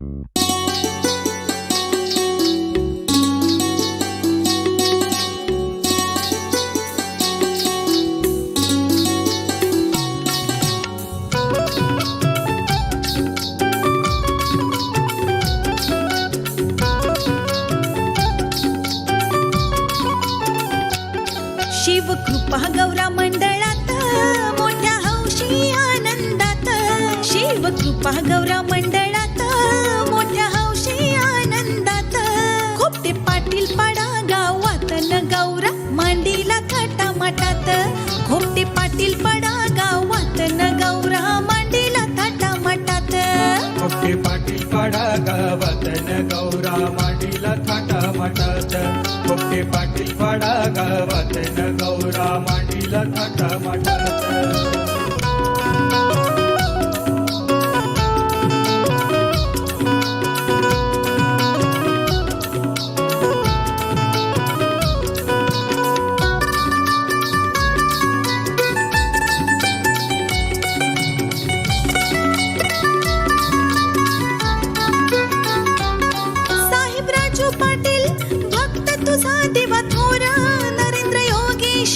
शिवकृपा गौरा मंडळात मोठ्या हौशी आनंदात. शिवकृपा गौरा मंडळ पाडा गावात न गौरा मांडीला थाटा माटात खोपटे पाटील पाडा गावात न गौरा मांडीला थाटा माटात मोठे पाटील पाडा गावात न गौरा मांडीला थाटा माटात मोठे पाटील पाडा गावात न गौरा मांडीला थाटा माटात पाटील भक्त तुझा देवा थोर नरेंद्र योगेश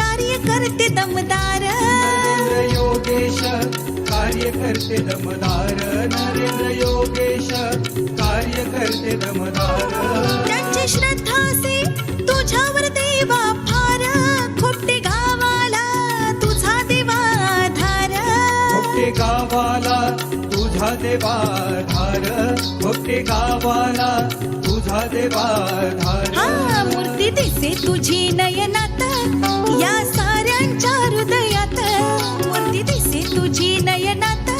कार्यकर्ते दमदार. नरेंद्र योगेश कार्यकर्ते दमदार. नरेंद्र योगेश कार्यकर्ते दमदार. त्यांची श्रद्धा से तुझ्यावर देवा फार खोपटे गावाला तुझा देवा धार मोठे गावाला तुझा देवा धार मोठे गावाला तुझा देवा धार. हा मूर्ती दिसे तुझी नयनात या साऱ्यांच्या हृदयात. मूर्ती दिसे तुझी नयनात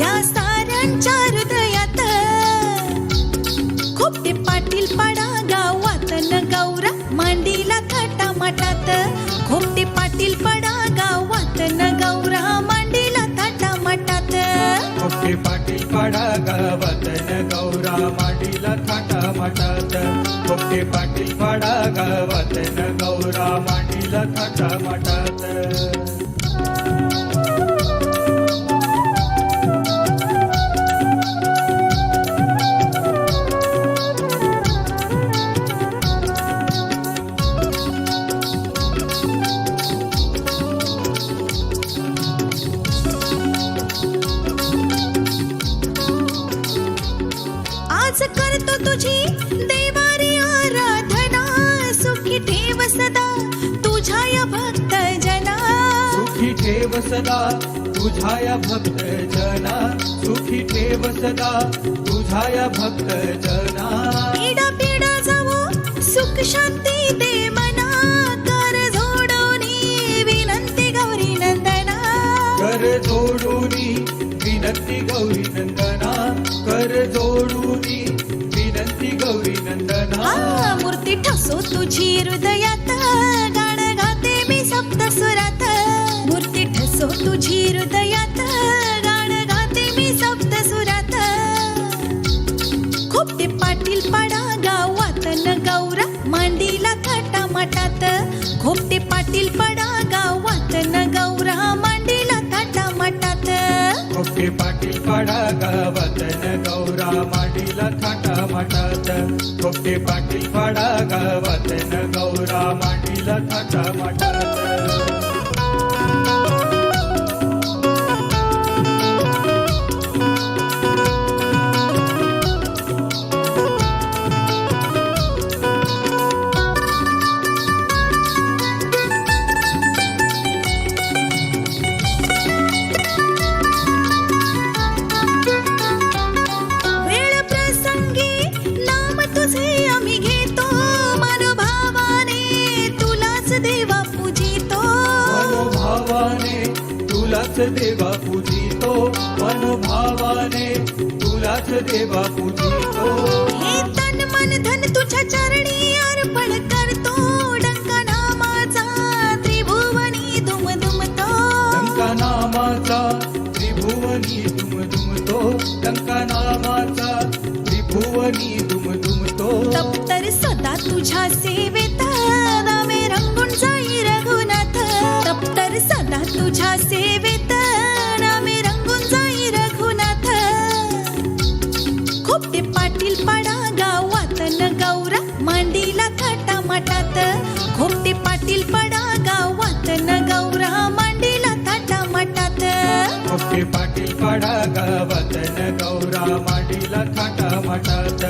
या साऱ्यांच्या हृदयात. खूप ते पाटील पाटील पाडा गावात. न गौरा माडीला थाटा माटात मोठे पाटील पाडा गावात. न गौरा माडीला थाटा माटात ठेव सदा तुझा या भक्त जना सुखी ठेव सदा तुझा या भक्त जना पिढा पिढा जावो सुख शांती दे मना कर जोडोनी विनंती गौरी नंदना. कर जोडूनी विनंती गौरी नंदना कर जोडूनी विनंती गौरी नंदना. मूर्ती ठसो तुझी हृदयात. खोपटे पाटील पाडा गावात न गौरा मांडीला थाटा माटात खोपटे पाटील पाडा गावात न गौरा मांडीला थाटा माटात मोठे पाटील पाडा गावात न गौरा माडीला थाटा माटात मोठे पाटील पाडा गावात न गौरा माडीला थाटा तुलाच देवा पूजितो मनोभावाने तुलाच देवा पूजितो. हे तन मन धन तुझ्या चरणी अर्पण करतो. डंका नामाचा त्रिभुवनी नामाचा त्रिभुवनी नामाचा तप्तर सदा तुझ्या सेवेत गौरा मांडीला थाटा माटात खोपटे पाटील पाडा गावात न गौरा मांडीला थाटा माटात खोपटे पाटील पाडा गावात न गौरा मांडीला थाटा माटात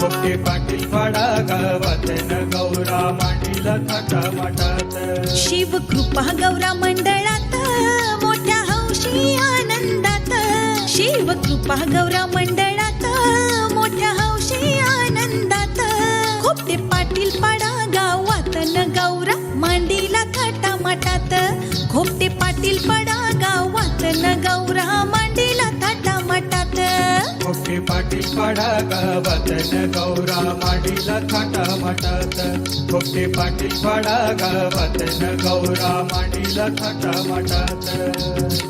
खोपटे पाटील पाडा गावात न गौरा मांडीला थाटा माटात शिव कृपा गौरा मंडळात मोठ्या हौशी आनंदात. शिव कृपा गौरा पडा गावात न गौरा मांडीला थाटा माटात खोपटे पाटी पडा गावात न गौरा मांडीला थाटा माटात खोपटे पाटी पडा गावात न गौरा मांडीला थाटा माटात